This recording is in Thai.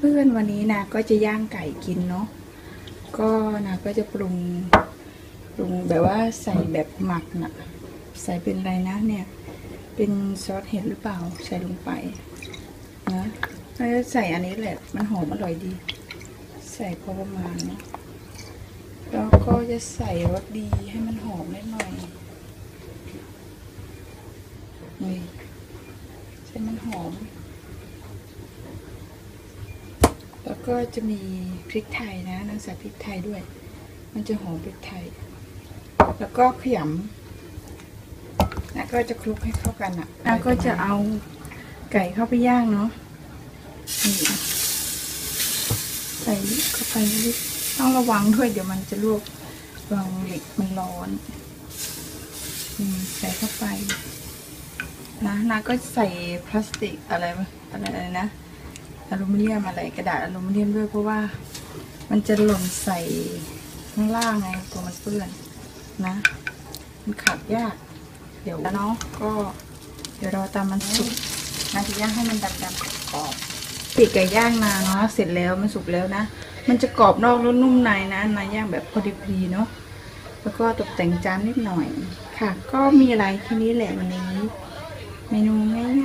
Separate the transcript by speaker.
Speaker 1: เพื่อนๆวันนี้นะก็จะย่างไก่กินเนาะก็นะก็จะปรุงปรุงแบบว่าใส่แบบหมักนะใส่เป็นอะไรนะเนี่ย เป็นซอสเห็ดหรือเปล่าใส่ลงไปนะแล้วใส่อันนี้แหละมันหอมอร่อยดี ใส่พอประมาณนะแล้วก็จะใส่รสดีให้มันหอมนิดหน่อยนี่ใส่มันหอม แล้วก็จะมีพริกไทยนะน้ำใส่พริกไทยด้วย มันจะหอมพริกไทย แล้วก็ขยำแล้วก็จะคลุกให้เข้ากันอะแล้วก็จะเอาไก่เข้าไปย่างเนาะใส่เข้าไปต้องระวังด้วยเดี๋ยวมันจะลวกระวังเหล็กมันร้อนอใส่เข้าไปนะนาก็ใส่พลาสติกอะไรอะไรอะไรนะ อลูมิเนียมอะไรกระดาษอลูมิเนียมด้วยเพราะว่า มันจะหล่นใส่ข้างล่างไงตัวมันเปื้อนนะ มันขัดยาก เดี๋ยวแล้วเนาะก็เดี๋ยวราตามมันสุกนะจะย่างให้มันดำๆกรอบปีกไก่ย่างนาเนาะเสร็จแล้วมันสุกแล้วนะ มันจะกรอบนอกแล้วนุ่มในนะนย่างแบบพอดีๆเนาะแล้วก็ตกแต่งจานนิดหน่อยค่ะ ก็มีอะไรแค่นี้แหละวันนี้ เมนูง่าย